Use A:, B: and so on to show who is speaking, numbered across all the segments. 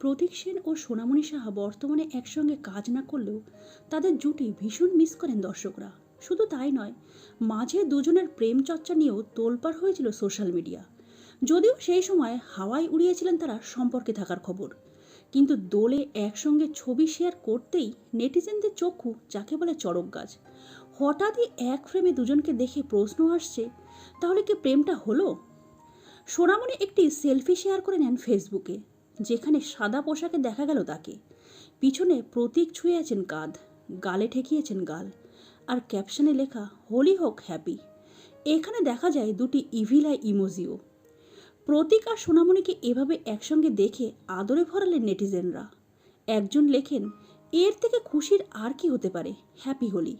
A: প্রতীক সেন ও সোনামণি সাহা বর্তমানে একসঙ্গে কাজ না করলেও তাদের জুটি ভীষণ মিস করেন দর্শকরা। শুধু তাই নয়, মাঝে দুজনের প্রেম চর্চা নিয়েও তোলপাড় হয়েছিল সোশ্যাল মিডিয়া যদিও সেই সময় হাওয়ায় উড়িয়েছিলেন তারা সম্পর্কে থাকার খবর। কিন্তু দোলে একসঙ্গে ছবি শেয়ার করতেই নেটিজেনদের চক্ষু যাকে বলে চড়ক গাছ। হঠাৎই এক ফ্রেমে দুজনকে দেখে প্রশ্ন আসছে, তাহলে কি প্রেমটা হলো? সোনামণি একটি সেলফি শেয়ার করে নেন ফেসবুকে যেখানে সাদা পোশাকে দেখা গেল তাকে। পিছনে প্রতীক ছুঁয়ে আছেন কাঁধ, গালে ঠেকিয়েছেন গাল, আর ক্যাপশনে লেখা, হোলি হোক, হ্যাপি। এখানে দেখা যায় দুটি ইভিলাই ইমোজিও। প্রতীক আর সোনামণিকে এভাবে একসঙ্গে দেখে আদরে ভরালেন নেটিজেনরা। একজন লেখেন, এর থেকে খুশির আর কি হতে পারে? হ্যাপি হোলি।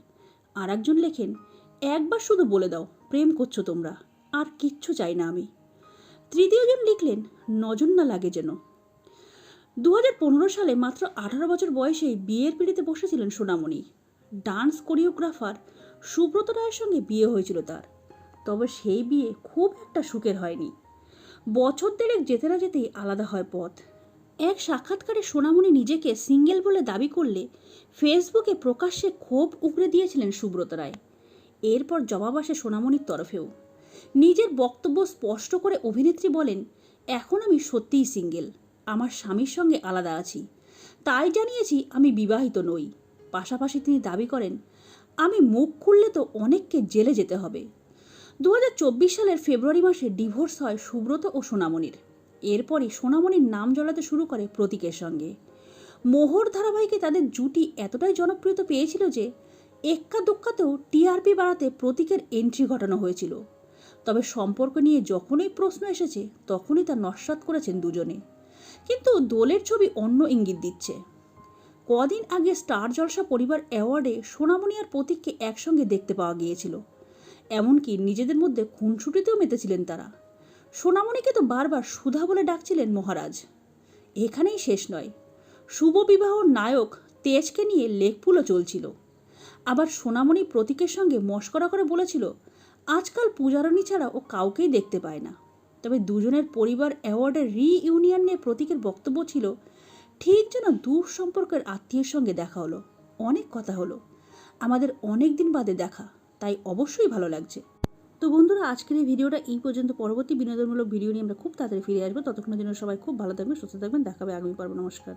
A: আর একজন লেখেন, একবার শুধু বলে দাও, প্রেম করছ তোমরা, আর কিচ্ছু চাই না আমি। তৃতীয়জন লিখলেন, নজর না লাগে যেন। দু হাজার পনেরো সালে মাত্র আঠারো বছর বয়সেই বিয়ের পিড়িতে বসেছিলেন সোনামণি। ডান্স কোরিওগ্রাফার সুব্রত রায়ের সঙ্গে বিয়ে হয়েছিল তার। তবে সেই বিয়ে খুব একটা সুখের হয়নি। বছর দেড়েক যেতে না যেতেই আলাদা হয় পথ। এক সাক্ষাৎকারে সোনামণি নিজেকে সিঙ্গেল বলে দাবি করলে ফেসবুকে প্রকাশ্যে ক্ষোভ উগড়ে দিয়েছিলেন সুব্রত রায়। এরপর জবাব আসে সোনামণির তরফেও। নিজের বক্তব্য স্পষ্ট করে অভিনেত্রী বলেন, এখন আমি সত্যিই সিঙ্গেল। আমার স্বামীর সঙ্গে আলাদা আছি। তাই জানিয়েছি আমি বিবাহিত নই। পাশাপাশি তিনি দাবি করেন, আমি মুখ খুললে তো অনেককে জেলে যেতে হবে। দু হাজার চব্বিশ সালের ফেব্রুয়ারি মাসে ডিভোর্স হয় সুব্রত ও সোনামণির। এরপরই সোনামণির নাম জড়াতে শুরু করে প্রতীকের সঙ্গে। মোহর ধারাবাহিকে তাদের জুটি এতটাই জনপ্রিয়তা পেয়েছিল যে, এক্কা দোক্কাতেও টিআরপি বাড়াতে প্রতীকের এন্ট্রি ঘটানো হয়েছিল। তবে সম্পর্ক নিয়ে যখনই প্রশ্ন এসেছে, তখনই তা নস্বাত করেছেন দুজনে। কিন্তু দোলের ছবি অন্য ইঙ্গিত দিচ্ছে। কদিন আগে স্টার জলসা পরিবার অ্যাওয়ার্ডে সোনামণি আর প্রতীককে একসঙ্গে দেখতে পাওয়া গিয়েছিল। এমনকি নিজেদের মধ্যে খুনছুটিতেও মেতেছিলেন তারা। সোনামণিকে তো বারবার সুধা বলে ডাকছিলেন মহারাজ। এখানেই শেষ নয়। শুভ বিবাহ নায়ক তেজকে নিয়ে লেখপুলও চলছিল। আবার সোনামণি প্রতীকের সঙ্গে মস্করা করে বলেছিল, আজকাল পূজারণী ছাড়া ও কাউকেই দেখতে পায় না। তবে দুজনের পরিবার অ্যাওয়ার্ডের রিইউনিয়ন নিয়ে প্রতীকের বক্তব্য ছিল, ঠিক যেন দূর সম্পর্কের আত্মীয়ের সঙ্গে দেখা হলো, অনেক কথা হলো, আমাদের অনেক দিন বাদে দেখা, তাই অবশ্যই ভালো লাগছে। তো বন্ধুরা, আজকের এই ভিডিওটা এই পর্যন্ত, পরবর্তী বিনোদনমূলক ভিডিও নিয়ে আমরা খুব তাড়াতাড়ি ফিরে আসব, ততক্ষণের জন্য সবাই খুব ভালো থাকবেন, সুস্থ থাকবেন, দেখাবে আগামী পর্ব, নমস্কার।